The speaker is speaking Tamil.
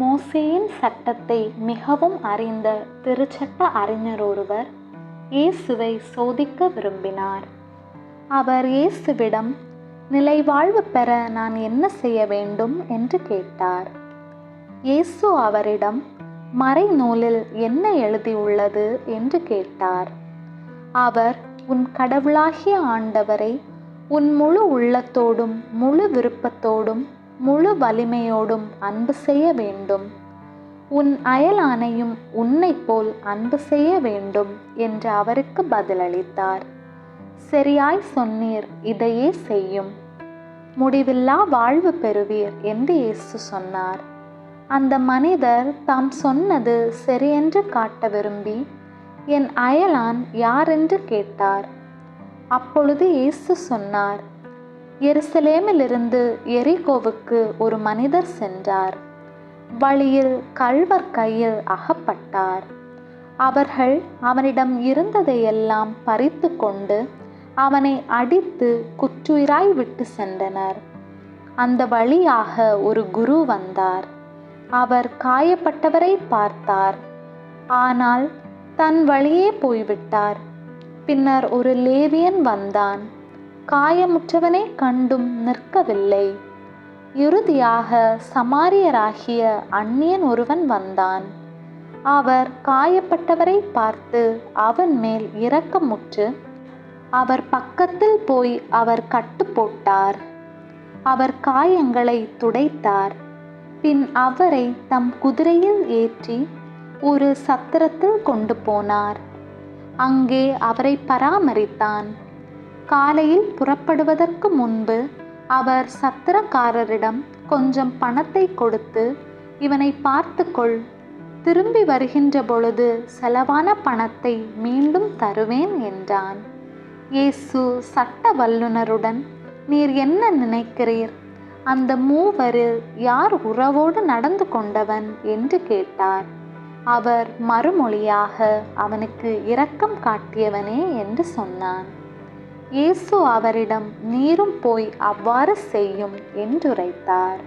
மோசேயின் சட்டத்தை மிகவும் அறிந்த திருச்சட்ட அறிஞர் ஒருவர் இயேசுவை சோதிக்க விரும்பினார். அவர் இயேசுவிடம் நிலைவாழ்வு பெற நான் என்ன செய்ய வேண்டும்? என்று கேட்டார். இயேசு அவரிடம் மறைநூலில் என்ன எழுதியுள்ளது? என்று கேட்டார். அவர் உன் கடவுளாகிய ஆண்டவரை உன் முழு உள்ளத்தோடும் முழு விருப்பத்தோடும் முழு வலிமையோடும் அன்பு செய்ய வேண்டும். உன் அயலானையும் உன்னைப் போல் அன்பு செய்ய வேண்டும் என்று அவருக்கு பதிலளித்தார். சரியாய் சொன்னீர் இதையே செய்யும். முடிவில்லா வாழ்வு பெறுவீர் என்று இயேசு சொன்னார். அந்த மனிதர் தாம் சொன்னது சரியென்று காட்ட விரும்பி என் அயலான் யாரென்று கேட்டார்? அப்பொழுது இயேசு சொன்னார் எருசலேமிலிருந்து எரிகோவுக்கு ஒரு மனிதர் சென்றார். வழியில் கள்வர் கையில் அகப்பட்டார். அவர்கள் அவனிடம் இருந்ததையெல்லாம் பறித்து கொண்டு அவனை அடித்து குற்றுயிராய் விட்டு சென்றனர். அந்த வழியாக ஒரு குரு வந்தார். அவர் காயப்பட்டவரை பார்த்தார். ஆனால் தன் வழியே போய்விட்டார். பின்னர் ஒரு லேவியன் வந்தான். காயமுற்றவனை கண்டும் நிற்கவில்லை. இறுதியாக சமாரியராகிய அந்நியன் ஒருவன் வந்தான். அவர் காயப்பட்டவரை பார்த்து அவன் மேல் இரக்கமுற்று அவர் பக்கத்தில் போய் அவர் கட்டு போட்டார். அவர் காயங்களை துடைத்தார். பின் அவரை தம் குதிரையில் ஏற்றி ஒரு சத்திரத்தில் கொண்டு போனார். அங்கே அவரை பராமரித்தான். காலையில் புறப்படுவதற்கு முன்பு அவர் சத்திரக்காரரிடம் கொஞ்சம் பணத்தை கொடுத்து இவனை பார்த்துக்கொள். திரும்பி வருகின்ற பொழுது செலவான பணத்தை மீண்டும் தருவேன் என்றான். இயேசு சட்ட வல்லுனருடன் நீர் என்ன நினைக்கிறீர்? அந்த மூவரில் யார் உறவோடு நடந்து கொண்டவன்? என்று கேட்டார். அவர் மறுமொழியாக அவனுக்கு இரக்கம் காட்டியவனே என்று சொன்னான். இயேசு அவரிடம் நீரும் போய் அவ்வாறு செய்யும் என்றுரைத்தார்.